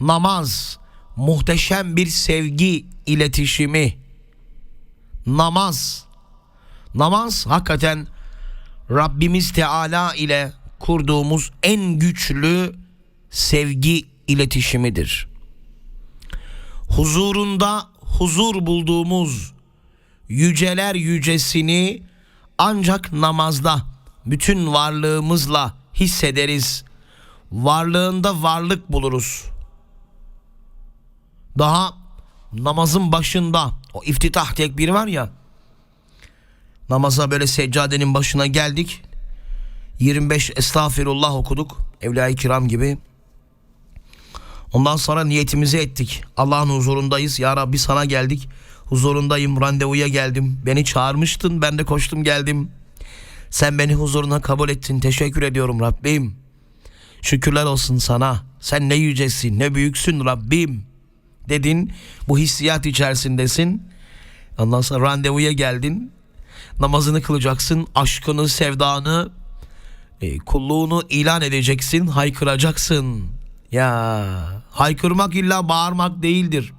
Namaz muhteşem bir sevgi iletişimi. Namaz. Namaz hakikaten Rabbimiz Teala ile kurduğumuz en güçlü sevgi iletişimidir. Huzurunda huzur bulduğumuz yüceler yücesini ancak namazda bütün varlığımızla hissederiz. Varlığında varlık buluruz. Daha namazın başında o iftitah tekbiri var ya. Namaza böyle seccadenin başına geldik. 25 estağfirullah okuduk. Evliya-i kiram gibi. Ondan sonra niyetimizi ettik. Allah'ın huzurundayız. Ya Rabbi sana geldik. Huzurundayım. Randevuya geldim. Beni çağırmıştın. Ben de koştum geldim. Sen beni huzuruna kabul ettin. Teşekkür ediyorum Rabbim. Şükürler olsun sana. Sen ne yücesin, ne büyüksün Rabbim. Dedin. Bu hissiyat içerisindesin. Ondan sonra randevuya geldin. Namazını kılacaksın. Aşkını, sevdanı, e, kulluğunu ilan edeceksin. Haykıracaksın. Ya haykırmak illa bağırmak değildir.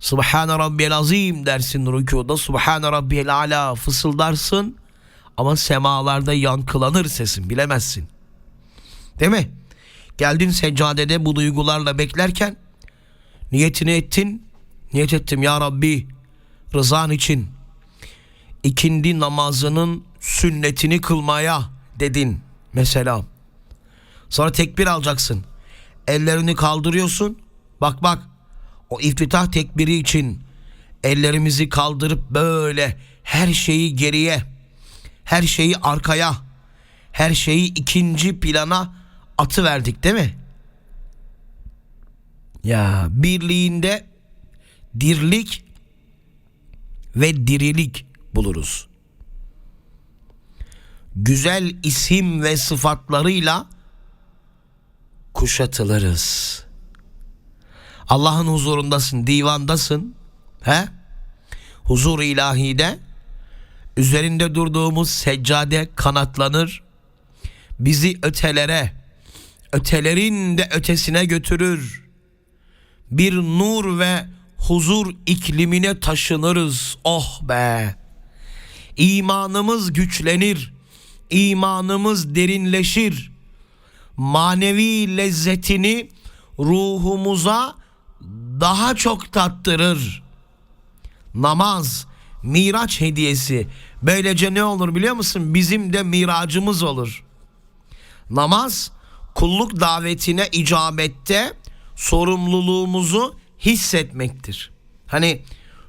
Subhane Rabbiyel Azim dersin rükuda. Subhane Rabbiyel Ala fısıldarsın. Ama semalarda yankılanır sesin bilemezsin. Değil mi? Geldin seccadede bu duygularla beklerken niyetini ettin. Niyet ettim ya Rabbi rızan için ikindi namazının sünnetini kılmaya dedin mesela. Sonra tekbir alacaksın. Ellerini kaldırıyorsun. Bak bak o iftitah tekbiri için ellerimizi kaldırıp böyle her şeyi geriye, her şeyi arkaya, her şeyi ikinci plana atı verdik değil mi? Ya birliğinde dirlik ve dirilik buluruz. Güzel isim ve sıfatlarıyla kuşatılırız. Allah'ın huzurundasın, divandasın. He? Huzur ilahide üzerinde durduğumuz seccade kanatlanır. Bizi ötelere, ötelerin de ötesine götürür. Bir nur ve huzur iklimine taşınırız. Oh be! İmanımız güçlenir. İmanımız derinleşir. Manevi lezzetini ruhumuza daha çok tattırır. Namaz, miraç hediyesi. Böylece ne olur biliyor musun? Bizim de miracımız olur. Namaz, kulluk davetine icabette sorumluluğumuzu hissetmektir. Hani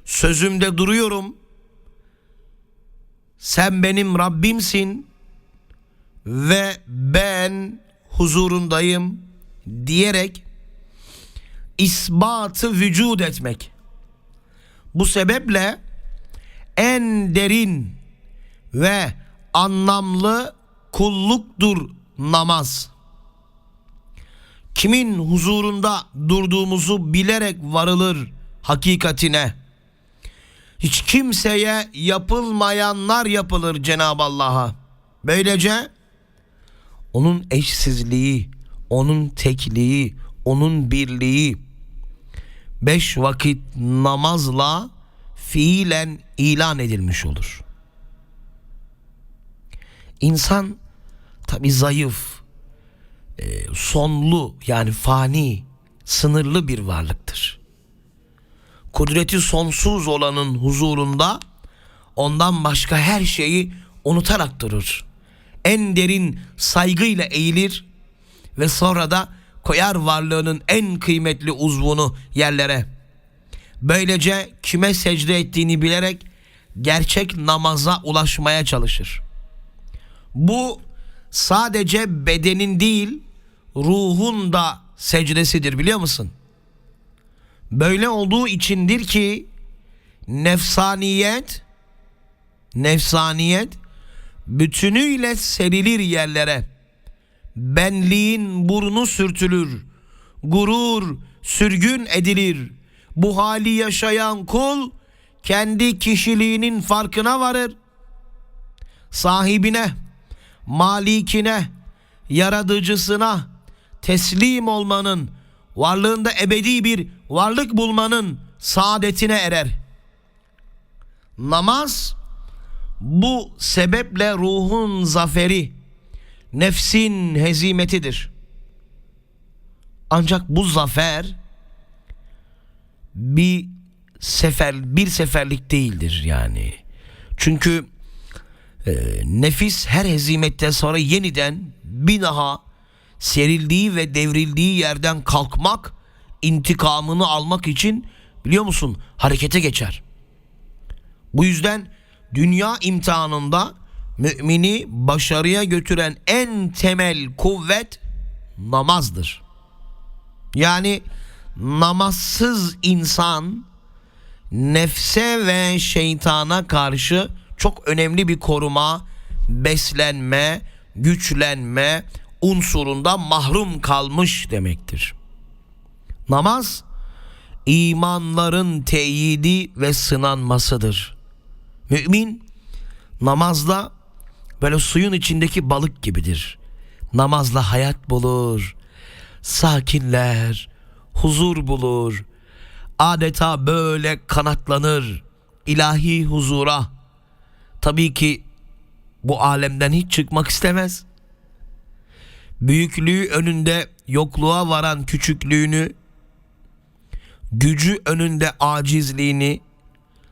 sözümde duruyorum. Sen benim Rabbimsin ve ben huzurundayım diyerek isbatı vücud etmek. Bu sebeple en derin ve anlamlı kulluktur namaz. Kimin huzurunda durduğumuzu bilerek varılır hakikatine. Hiç kimseye yapılmayanlar yapılır Cenab-ı Allah'a. Böylece onun eşsizliği, onun tekliği, onun birliği beş vakit namazla fiilen ilan edilmiş olur. İnsan tabi zayıf, sonlu yani fani, sınırlı bir varlıktır. Kudreti sonsuz olanın huzurunda ondan başka her şeyi unutarak durur. En derin saygıyla eğilir ve sonra da koyar varlığının en kıymetli uzvunu yerlere. Böylece kime secde ettiğini bilerek gerçek namaza ulaşmaya çalışır. Bu sadece bedenin değil ruhun da secdesidir biliyor musun? Böyle olduğu içindir ki nefsaniyet nefsaniyet bütünüyle serilir yerlere. Benliğin burnu sürtülür. Gurur sürgün edilir. Bu hali yaşayan kul kendi kişiliğinin farkına varır. Sahibine, malikine, yaratıcısına teslim olmanın varlığında ebedi bir varlık bulmanın saadetine erer. Namaz bu sebeple ruhun zaferi, nefsin hezimetidir. Ancak bu zafer bir sefer bir seferlik değildir yani. Çünkü e, nefis her hezimetten sonra yeniden bir daha serildiği ve devrildiği yerden kalkmak, intikamını almak için biliyor musun harekete geçer. Bu yüzden dünya imtihanında mümini başarıya götüren en temel kuvvet namazdır. Yani namazsız insan nefse ve şeytana karşı çok önemli bir koruma, beslenme, güçlenme unsurunda mahrum kalmış demektir. Namaz imanların teyidi ve sınanmasıdır. Mümin namazla böyle suyun içindeki balık gibidir. Namazla hayat bulur, sakinler, huzur bulur. Adeta böyle kanatlanır ilahi huzura. Tabii ki bu alemden hiç çıkmak istemez. Büyüklüğü önünde yokluğa varan küçüklüğünü, gücü önünde acizliğini,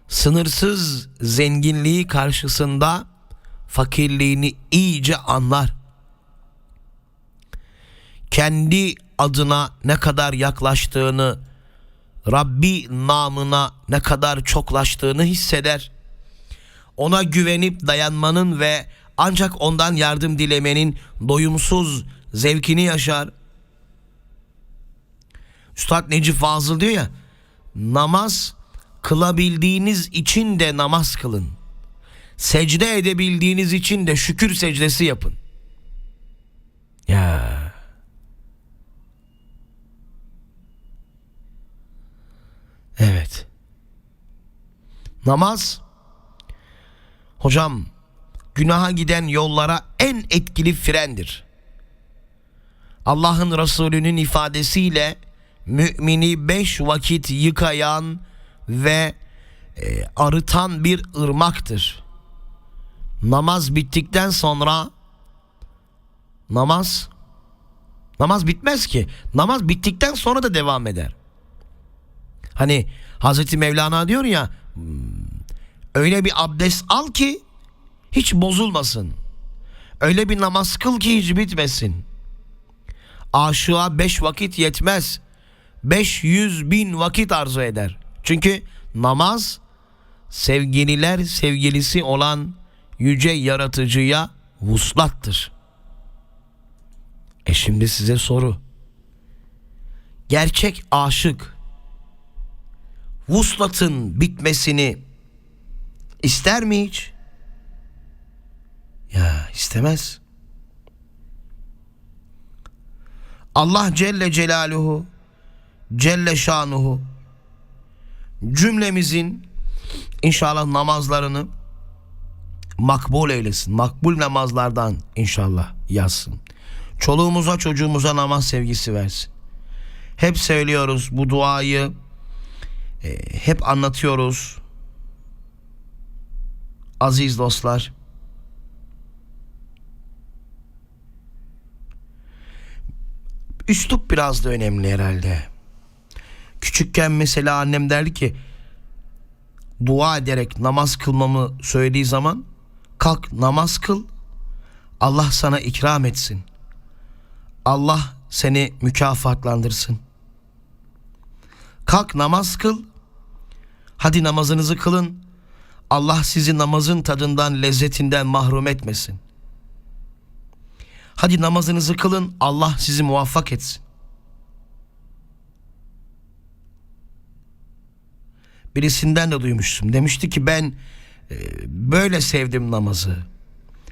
sınırsız zenginliği karşısında fakirliğini iyice anlar. Kendi adına ne kadar yaklaştığını, Rabbi namına ne kadar çoklaştığını hisseder. Ona güvenip dayanmanın ve ancak ondan yardım dilemenin doyumsuz zevkini yaşar. Üstad Necip Fazıl diyor ya, namaz kılabildiğiniz için de namaz kılın. Secde edebildiğiniz için de şükür secdesi yapın. Ya. Evet. Namaz hocam günaha giden yollara en etkili frendir. Allah'ın Resulü'nün ifadesiyle mümini beş vakit yıkayan ve e, arıtan bir ırmaktır. Namaz bittikten sonra namaz namaz bitmez ki. Namaz bittikten sonra da devam eder. Hani Hazreti Mevlana diyor ya "Hmm, öyle bir abdest al ki hiç bozulmasın. Öyle bir namaz kıl ki hiç bitmesin. Aşığa beş vakit yetmez. 500 bin vakit arzu eder. Çünkü namaz sevgililer sevgilisi olan yüce yaratıcıya vuslattır. E şimdi size soru. Gerçek aşık vuslatın bitmesini ister mi hiç? Ya istemez. Allah Celle Celaluhu Celle Şanuhu cümlemizin inşallah namazlarını makbul eylesin. Makbul namazlardan inşallah yazsın. Çoluğumuza çocuğumuza namaz sevgisi versin. Hep söylüyoruz bu duayı e, hep anlatıyoruz. Aziz dostlar. Üslup biraz da önemli herhalde. Küçükken mesela annem derdi ki dua ederek namaz kılmamı söylediği zaman kalk namaz kıl Allah sana ikram etsin. Allah seni mükafatlandırsın. Kalk namaz kıl. Hadi namazınızı kılın. Allah sizi namazın tadından, lezzetinden mahrum etmesin. Hadi namazınızı kılın. Allah sizi muvaffak etsin. Birisinden de duymuştum. Demişti ki ben e, böyle sevdim namazı.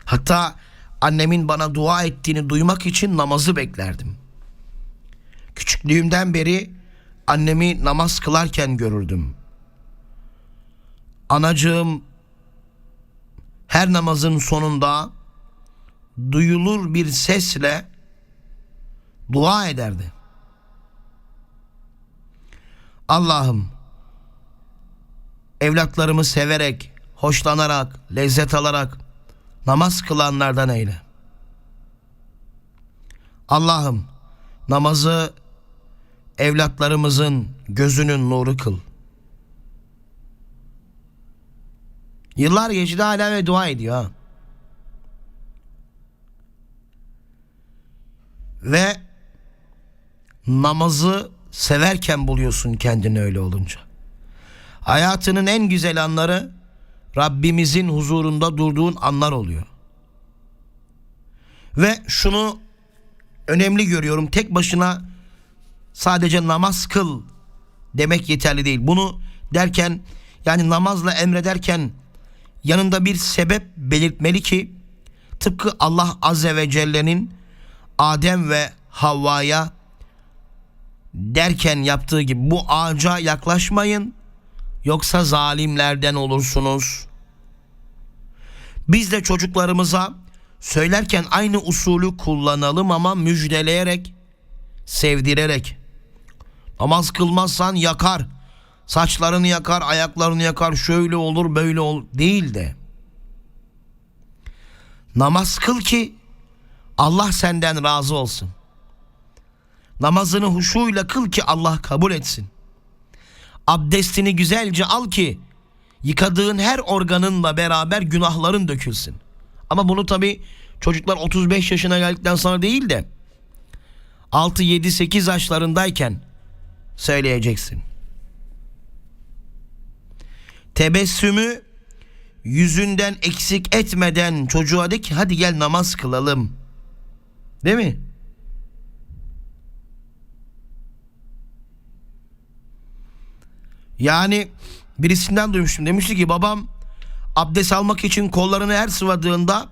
Hatta annemin bana dua ettiğini duymak için namazı beklerdim. Küçüklüğümden beri annemi namaz kılarken görürdüm. Anacığım her namazın sonunda duyulur bir sesle dua ederdi. Allah'ım evlatlarımı severek, hoşlanarak, lezzet alarak namaz kılanlardan eyle. Allah'ım namazı evlatlarımızın gözünün nuru kıl. Yıllar geçti hala ve dua ediyor. Ve namazı severken buluyorsun kendini öyle olunca. Hayatının en güzel anları Rabbimizin huzurunda durduğun anlar oluyor. Ve şunu önemli görüyorum. Tek başına sadece namaz kıl demek yeterli değil. Bunu derken yani namazla emrederken yanında bir sebep belirtmeli ki tıpkı Allah Azze ve Celle'nin Adem ve Havva'ya derken yaptığı gibi bu ağaca yaklaşmayın yoksa zalimlerden olursunuz. Biz de çocuklarımıza söylerken aynı usulü kullanalım ama müjdeleyerek, sevdirerek. Namaz kılmazsan yakar. Saçlarını yakar, ayaklarını yakar, şöyle olur, böyle olur değil de. Namaz kıl ki Allah senden razı olsun. Namazını huşuyla kıl ki Allah kabul etsin. Abdestini güzelce al ki yıkadığın her organınla beraber günahların dökülsün. Ama bunu tabi çocuklar 35 yaşına geldikten sonra değil de 6, 7, 8 yaşlarındayken söyleyeceksin. Tebessümü yüzünden eksik etmeden çocuğa de ki hadi gel namaz kılalım. Değil mi? Yani birisinden duymuştum. Demişti ki babam abdest almak için kollarını her sıvadığında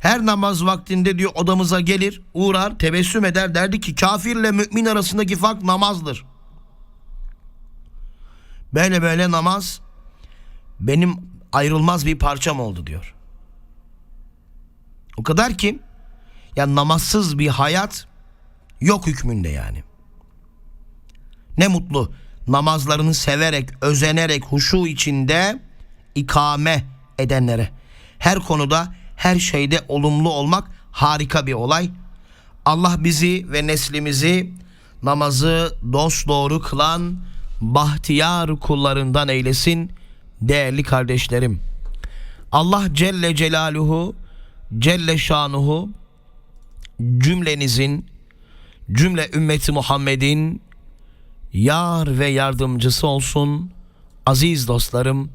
her namaz vaktinde diyor odamıza gelir, uğrar, tebessüm eder derdi ki kafirle mümin arasındaki fark namazdır. Böyle böyle namaz benim ayrılmaz bir parçam oldu diyor. O kadar ki ya namazsız bir hayat yok hükmünde yani. Ne mutlu namazlarını severek, özenerek, huşu içinde ikame edenlere. Her konuda, her şeyde olumlu olmak harika bir olay. Allah bizi ve neslimizi namazı dost doğru kılan bahtiyar kullarından eylesin değerli kardeşlerim. Allah Celle Celaluhu Celle Şanuhu cümlenizin cümle ümmeti Muhammed'in yar ve yardımcısı olsun. Aziz dostlarım,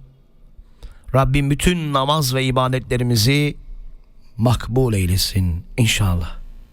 Rabbim bütün namaz ve ibadetlerimizi makbul eylesin inşallah.